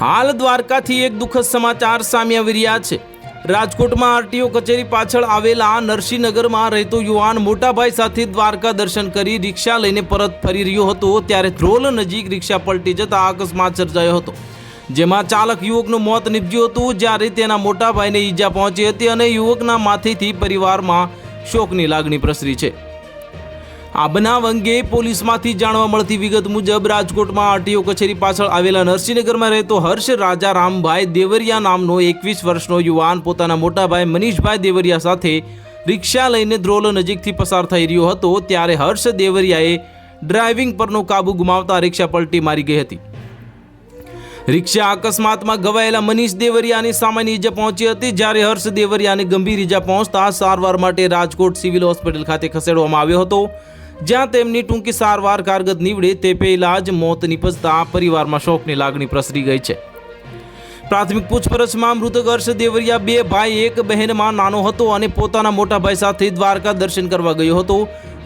હાલ દ્વારકાથી એક દુઃખદ સમાચાર સામે આવી રહ્યા છે. રાજકોટમાં આરટીઓ કચેરી પાછળ આવેલા નરસિંહનગરમાં રહેતો યુવાન મોટાભાઈ સાથે દ્વારકા દર્શન કરી રિક્ષા લઈને પરત ફરી રહ્યો હતો, ત્યારે ધ્રોલ નજીક રિક્ષા પલટી જતા અકસ્માત સર્જાયો હતો. જેમાં ચાલક યુવકનું મોત નીપજ્યું હતું, જ્યારે તેના મોટાભાઈને ઈજા પહોંચી હતી અને યુવકના માથેથી પરિવારમાં શોકની લાગણી પ્રસરી છે. આ બનાવ અંગે પોલીસમાંથી જાણવા મળતી વિગત મુજબ રાજકોટમાં આરટીઓ કચેરી પાછળ આવેલા નરસિંહનગરમાં રહેતો હર્ષ રાજા રામભાઈ દેવરિયા નામનો એકવીસ વર્ષનો યુવાન પોતાના મોટાભાઈ મનીષભાઈ દેવરિયા સાથે રિક્ષા લઈને ધ્રોલ નજીકથી પસાર થઈ રહ્યો હતો ત્યારે હર્ષ દેવરિયાએ ડ્રાઇવિંગ પરનો કાબુ ગુમાવતા રિક્ષા પલટી મારી ગઈ હતી. રિક્ષા અકસ્માતમાં ઘવાયેલા મનીષ દેવરિયાની સામાન્ય ઈજા પહોંચી હતી જ્યારે હર્ષ દેવરિયાને ગંભીર ઈજા પહોંચતા સારવાર માટે રાજકોટ સિવિલ હોસ્પિટલ ખાતે ખસેડવામાં આવ્યો હતો. જ્યાં તેમની ટૂંકી સારવાર કારગત નીવડે તે પહેલા જ મોત નીપજતા પરિવારમાં શોકની લાગણી પ્રસરી ગઈ છે. પ્રાથમિક પૂછપરછમાં મૃતક હર્ષ દેવરિયા બે ભાઈ, એક બહેનમાં નાનો હતો અને પોતાના મોટા ભાઈ સાથે દ્વારકા દર્શન કરવા ગયો હતો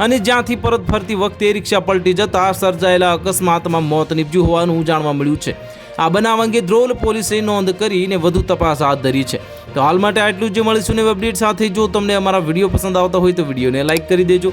અને જ્યાંથી પરત ફરતી વખતે રિક્ષા પલટી જતા સર્જાયેલા અકસ્માતમાં મોત નીપજ્યું હોવાનું જાણવા મળ્યું છે. આ બનાવ અંગે ધ્રોલ પોલીસે નોંધ કરીને વધુ તપાસ હાથ ધરી છે. તો હાલ માટે આટલું જ મળીશું ને અપડેટ સાથે. જો તમને અમારા વીડિયો પસંદ આવતા હોય તો વિડીયોને લાઇક કરી દેજો.